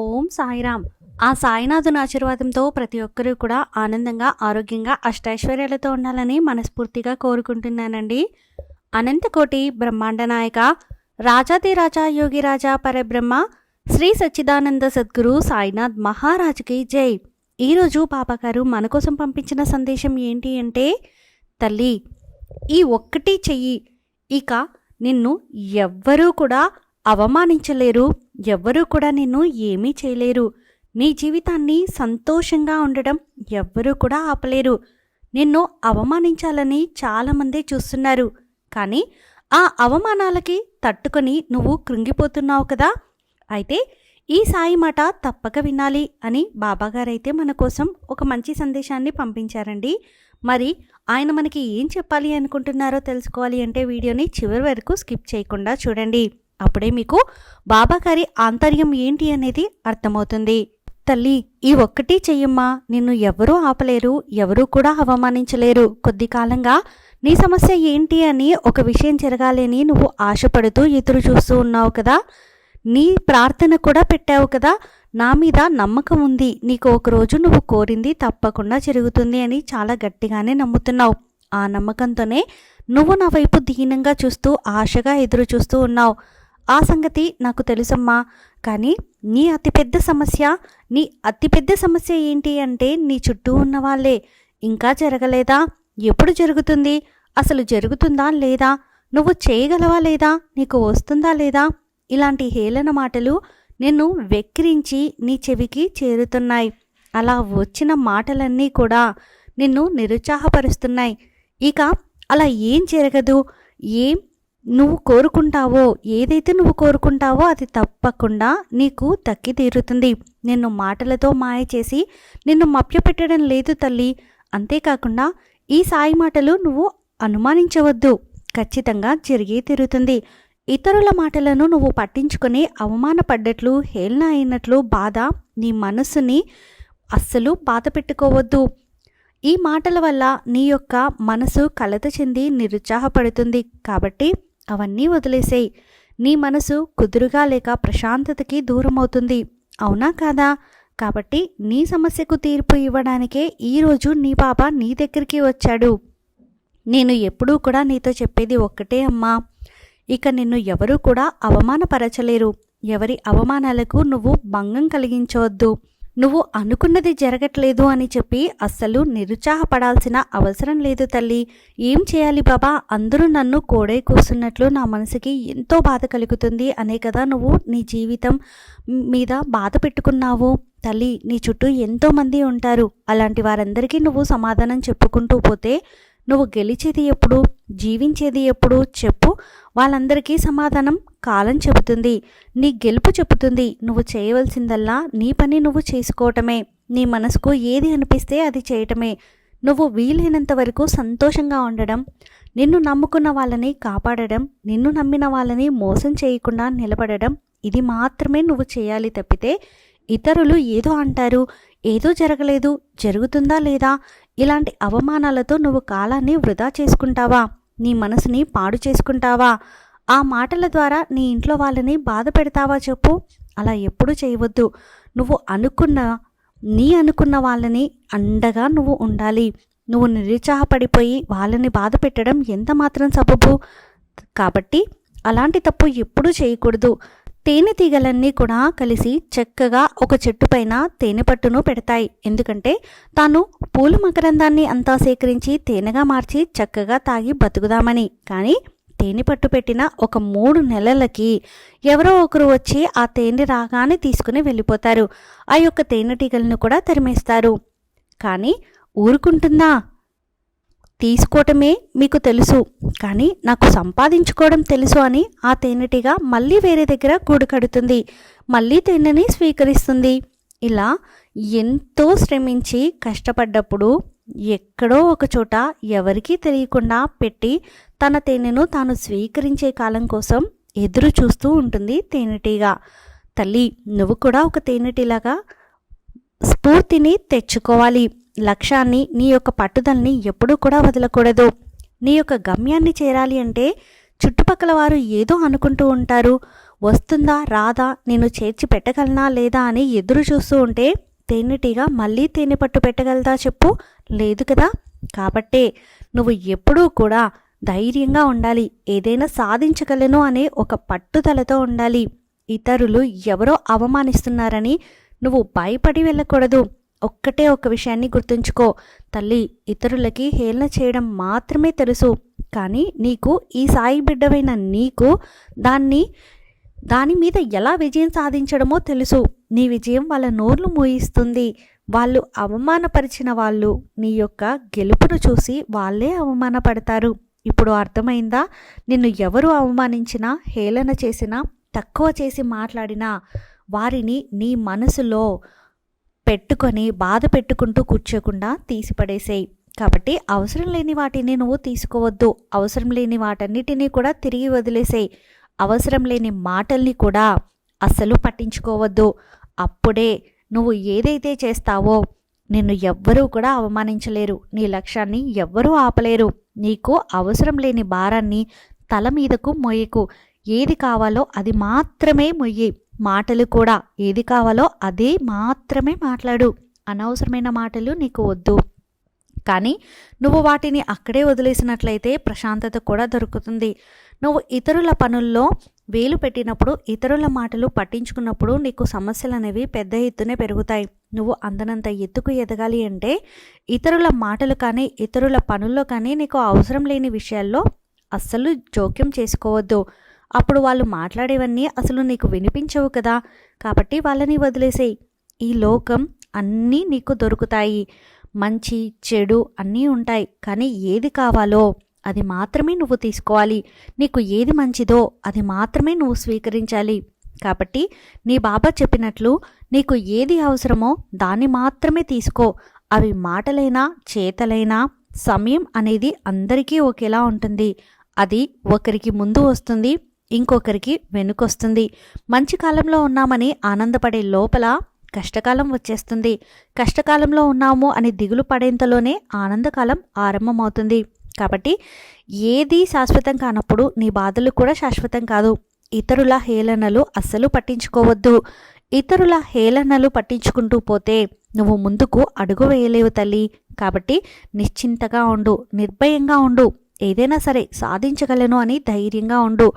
ఓం సాయిరామ్. ఆ సాయినాథుని ఆశీర్వాదంతో ప్రతి ఒక్కరూ కూడా ఆనందంగా ఆరోగ్యంగా అష్టైశ్వర్యాలతో ఉండాలని మనస్ఫూర్తిగా కోరుకుంటున్నానండి. అనంతకోటి బ్రహ్మాండ నాయక రాజాది రాజా యోగి రాజా పరబ్రహ్మ శ్రీ సచ్చిదానంద సద్గురు సాయినాథ్ మహారాజుకి జై. ఈరోజు పాపగారు మన కోసం పంపించిన సందేశం ఏంటి అంటే తల్లి ఈ ఒక్కటి చెయ్యి. ఇక నిన్ను ఎవ్వరూ కూడా అవమానించలేరు. ఎవ్వరూ కూడా నిన్ను ఏమీ చేయలేరు. నీ జీవితాన్ని సంతోషంగా ఉండడం ఎవ్వరూ కూడా ఆపలేరు. నిన్ను అవమానించాలని చాలామంది చూస్తున్నారు. కానీ ఆ అవమానాలకి తట్టుకొని నువ్వు కృంగిపోతున్నావు కదా. అయితే ఈ సాయి మాట తప్పక వినాలి అని బాబాగారైతే మన కోసం ఒక మంచి సందేశాన్ని పంపించారండి. మరి ఆయన మనకి ఏం చెప్పాలి అనుకుంటున్నారో తెలుసుకోవాలి అంటే వీడియోని చివరి వరకు స్కిప్ చేయకుండా చూడండి. అప్పుడే మీకు బాబాగారి ఆంతర్యం ఏంటి అనేది అర్థమవుతుంది. తల్లి ఈ ఒక్కటి చెయ్యమ్మా. నిన్ను ఎవరూ ఆపలేరు ఎవరూ కూడా అవమానించలేరు. కొద్ది కాలంగా నీ సమస్య ఏంటి అని ఒక విషయం జరగాలని నువ్వు ఆశపడుతూ ఎదురు చూస్తూ ఉన్నావు కదా. నీ ప్రార్థన కూడా పెట్టావు కదా. నా మీద నమ్మకం ఉంది. నీకు ఒకరోజు నువ్వు కోరింది తప్పకుండా జరుగుతుంది అని చాలా గట్టిగానే నమ్ముతున్నావు. ఆ నమ్మకంతోనే నువ్వు నా వైపు దీనంగా చూస్తూ ఆశగా ఎదురు చూస్తూ ఉన్నావు. ఆ సంగతి నాకు తెలుసమ్మా. కానీ నీ అతిపెద్ద సమస్య నీ అతిపెద్ద సమస్య ఏంటి అంటే నీ చుట్టూ ఉన్న వాళ్ళే ఇంకా జరగలేదా? ఎప్పుడు జరుగుతుంది? అసలు జరుగుతుందా లేదా? నువ్వు చేయగలవా లేదా? నీకు వస్తుందా లేదా? ఇలాంటి హేళన మాటలు నిన్ను వెక్కిరించి నీ చెవికి చేరుతున్నాయి. అలా వచ్చిన మాటలన్నీ కూడా నిన్ను నిరుత్సాహపరుస్తున్నాయి. ఇక అలా ఏం జరగదు? ఏం నువ్వు కోరుకుంటావో ఏదైతే నువ్వు కోరుకుంటావో అది తప్పకుండా నీకు దక్కి తీరుతుంది నిన్ను మాటలతో మాయ చేసి నిన్ను మభ్యపెట్టడం లేదు తల్లి. అంతేకాకుండా ఈ సాయి మాటలు నువ్వు అనుమానించవద్దు. ఖచ్చితంగా జరిగే తీరుతుంది. ఇతరుల మాటలను నువ్వు పట్టించుకొని అవమానపడ్డట్లు హేళన అయినట్లు బాధ నీ మనసుని అస్సలు బాధ పెట్టుకోవద్దు. ఈ మాటల వల్ల నీ యొక్క మనసు కలత చెంది నిరుత్సాహపడుతుంది. కాబట్టి అవన్నీ వదిలేసేయి. నీ మనసు కుదురుగా లేక ప్రశాంతతకి దూరమవుతుంది. అవునా కాదా? కాబట్టి నీ సమస్యకు తీర్పు ఇవ్వడానికే ఈరోజు నీ పాప నీ దగ్గరికి వచ్చాడు. నేను ఎప్పుడూ కూడా నీతో చెప్పేది ఒక్కటే అమ్మా. ఇక నిన్ను ఎవరూ కూడా అవమానపరచలేరు. ఎవరి అవమానాలకు నువ్వు భంగం కలిగించవద్దు. నువ్వు అనుకున్నది జరగట్లేదు అని చెప్పి అస్సలు నిరుత్సాహపడాల్సిన అవసరం లేదు తల్లి. ఏం చేయాలి బాబా? అందరూ నన్ను కోడే కూస్తున్నట్లు నా మనసుకి ఎంతో బాధ కలుగుతుంది. అనే కదా నువ్వు నీ జీవితం మీద బాధ పెట్టుకున్నావు. తల్లి నీ చుట్టూ ఎంతోమంది ఉంటారు. అలాంటి వారందరికీ నువ్వు సమాధానం చెప్పుకుంటూ పోతే నువ్వు గెలిచేది ఎప్పుడు జీవించేది ఎప్పుడు చెప్పు. వాళ్ళందరికీ సమాధానం కాలం చెబుతుంది. నీ గెలుపు చెబుతుంది. నువ్వు చేయవలసిందల్లా నీ పని నువ్వు చేసుకోవటమే. నీ మనసుకు ఏది అనిపిస్తే అది చేయటమే. నువ్వు వీలైనంత వరకు సంతోషంగా ఉండడం నిన్ను నమ్ముకున్న వాళ్ళని కాపాడడం నిన్ను నమ్మిన వాళ్ళని మోసం చేయకుండా నిలబడడం ఇది మాత్రమే నువ్వు చేయాలి తప్పితే ఇతరులు ఏదో అంటారు ఏదో జరగలేదు జరుగుతుందా లేదా? ఇలాంటి అవమానాలతో నువ్వు కాలాన్ని వృధా చేసుకుంటావా? నీ మనసుని పాడు చేసుకుంటావా? ఆ మాటల ద్వారా నీ ఇంట్లో వాళ్ళని బాధ పెడతావా చెప్పు? అలా ఎప్పుడు చేయవద్దు. నువ్వు అనుకున్న నీ అనుకున్న వాళ్ళని అండగా నువ్వు ఉండాలి. నువ్వు నిరుత్సాహపడిపోయి వాళ్ళని బాధ పెట్టడం ఎంత మాత్రం సబబు? కాబట్టి అలాంటి తప్పు ఎప్పుడూ చేయకూడదు. తేనెటీగలన్నీ కూడా కలిసి చక్కగా ఒక చెట్టు పైన తేనె పట్టును పెడతాయి. ఎందుకంటే తాను పూల మకరందాన్ని అంతా సేకరించి తేనెగా మార్చి చక్కగా తాగి బతుకుదామని. కానీ తేనె పట్టు పెట్టిన ఒక మూడు నెలలకి ఎవరో ఒకరు వచ్చి ఆ తేనె రాగానే తీసుకుని వెళ్ళిపోతారు. ఆ యొక్క తేనెటీగలను కూడా తరిమేస్తారు. కానీ ఊరుకుంటుందా? తీసుకోవటమే మీకు తెలుసు. కానీ నాకు సంపాదించుకోవడం తెలుసు అని ఆ తేనెటీగ మళ్ళీ వేరే దగ్గర గూడు కడుతుంది. మళ్ళీ తేనెని స్వీకరిస్తుంది. ఇలా ఎంతో శ్రమించి కష్టపడ్డప్పుడు ఎక్కడో ఒక చోట ఎవరికీ తెలియకుండా పెట్టి తన తేనెను తాను స్వీకరించే కాలం కోసం ఎదురు చూస్తూ ఉంటుంది తేనెటీగ. తల్లి నువ్వు కూడా ఒక తేనెటీలాగా స్ఫూర్తిని తెచ్చుకోవాలి. లక్ష్యాన్ని నీ యొక్క పట్టుదలని ఎప్పుడూ కూడా వదలకూడదు. నీ యొక్క గమ్యాన్ని చేరాలి అంటే చుట్టుపక్కల వారు ఏదో అనుకుంటూ ఉంటారు. వస్తుందా రాదా నేను చేర్చి పెట్టగలనా లేదా అని ఎదురు చూస్తూ ఉంటే తేనెటీగా మళ్ళీ తేనె పట్టు పెట్టగలదా చెప్పు? లేదు కదా? కాబట్టే నువ్వు ఎప్పుడూ కూడా ధైర్యంగా ఉండాలి. ఏదైనా సాధించగలను అనే ఒక పట్టుదలతో ఉండాలి. ఇతరులు ఎవరో అవమానిస్తున్నారని నువ్వు భయపడి వెళ్ళకూడదు. ఒక్కటే ఒక విషయాన్ని గుర్తుంచుకో. తల్లి ఇతరులకి హేళన చేయడం మాత్రమే తెలుసు. కానీ నీకు ఈ సాయి బిడ్డవైన నీకు దాన్ని దాని మీద ఎలా విజయం సాధించడమో తెలుసు. నీ విజయం వాళ్ళ నోర్లు మూయిస్తుంది. వాళ్ళు అవమానపరిచిన వాళ్ళు నీ యొక్క గెలుపును చూసి వాళ్ళే అవమానపడతారు. ఇప్పుడు అర్థమైందా? నిన్ను ఎవరు అవమానించినా హేళన చేసినా తక్కువ చేసి మాట్లాడినా వారిని నీ మనసులో పెట్టుకొని బాధ పెట్టుకుంటూ కూర్చోకుండా తీసిపడేసేయి. కాబట్టి అవసరం లేని వాటిని నువ్వు తీసుకోవద్దు. అవసరం లేని వాటన్నిటినీ కూడా తిరిగి వదిలేసేయి. అవసరం లేని మాటల్ని కూడా అస్సలు పట్టించుకోవద్దు. అప్పుడే నువ్వు ఏదైతే చేస్తావో నిన్ను ఎవ్వరూ కూడా అవమానించలేరు. నీ లక్ష్యాన్ని ఎవ్వరూ ఆపలేరు. నీకు అవసరం లేని భారాన్ని తల మీదకు మొయ్యకు. ఏది కావాలో అది మాత్రమే మొయ్యి. మాటలు కూడా ఏది కావాలో అదే మాత్రమే మాట్లాడు. అనవసరమైన మాటలు నీకు వద్దు. కానీ నువ్వు వాటిని అక్కడే వదిలేసినట్లయితే ప్రశాంతత కూడా దొరుకుతుంది. నువ్వు ఇతరుల పనుల్లో వేలు పెట్టినప్పుడు ఇతరుల మాటలు పట్టించుకున్నప్పుడు నీకు సమస్యలు అనేవి పెద్ద ఎత్తునే పెరుగుతాయి. నువ్వు అందనంత ఎత్తుకు ఎదగాలి అంటే ఇతరుల మాటలు కానీ ఇతరుల పనుల్లో కానీ నీకు అవసరం లేని విషయాల్లో అస్సలు జోక్యం చేసుకోవద్దు. అప్పుడు వాళ్ళు మాట్లాడేవన్నీ అసలు నీకు వినిపించవు కదా. కాబట్టి వాళ్ళని వదిలేసేయి. ఈ లోకం అన్నీ నీకు దొరుకుతాయి. మంచి చెడు అన్నీ ఉంటాయి. కానీ ఏది కావాలో అది మాత్రమే నువ్వు తీసుకోవాలి. నీకు ఏది మంచిదో అది మాత్రమే నువ్వు స్వీకరించాలి. కాబట్టి నీ బాబా చెప్పినట్లు నీకు ఏది అవసరమో దాన్ని మాత్రమే తీసుకో. అవి మాటలైనా చేతలైనా సమయం అనేది అందరికీ ఒకేలా ఉంటుంది. అది ఒకరికి ముందు వస్తుంది ఇంకొకరికి వెనుకొస్తుంది. మంచి కాలంలో ఉన్నామని ఆనందపడే లోపల కష్టకాలం వచ్చేస్తుంది. కష్టకాలంలో ఉన్నాము అని దిగులు పడేంతలోనే ఆనందకాలం ఆరంభమవుతుంది. కాబట్టి ఏది శాశ్వతం కానప్పుడు నీ బాధలు కూడా శాశ్వతం కాదు. ఇతరుల హేళనలు అస్సలు పట్టించుకోవద్దు. ఇతరుల హేళనలు పట్టించుకుంటూ పోతే నువ్వు ముందుకు అడుగు వేయలేవు తల్లి. కాబట్టి నిశ్చింతగా ఉండు నిర్భయంగా ఉండు. ఏదైనా సరే సాధించగలను అని ధైర్యంగా ఉండు.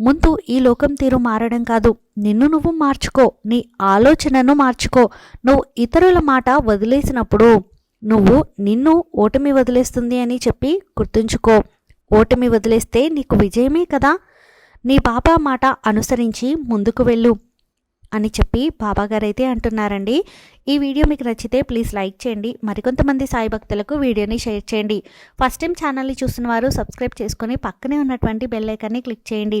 ముందు ఈ లోకం తీరు మారడం కాదు. నిన్ను నువ్వు మార్చుకో నీ ఆలోచనను మార్చుకో. నువ్వు ఇతరుల మాట వదిలేసినప్పుడు నువ్వు నిన్ను ఓటమి వదిలేస్తుంది అని చెప్పి గుర్తుంచుకో. ఓటమి వదిలేస్తే నీకు విజయమే కదా. నీ బాబా మాట అనుసరించి ముందుకు వెళ్ళు అని చెప్పి బాబాగారైతే అంటున్నారండి. ఈ వీడియో మీకు నచ్చితే ప్లీజ్ లైక్ చేయండి. మరికొంతమంది సాయి భక్తులకు వీడియోని షేర్ చేయండి. ఫస్ట్ టైం ఛానల్ని చూస్తున్న వారు సబ్స్క్రైబ్ చేసుకొని పక్కనే ఉన్నటువంటి బెల్ ఐకాన్ని క్లిక్ చేయండి.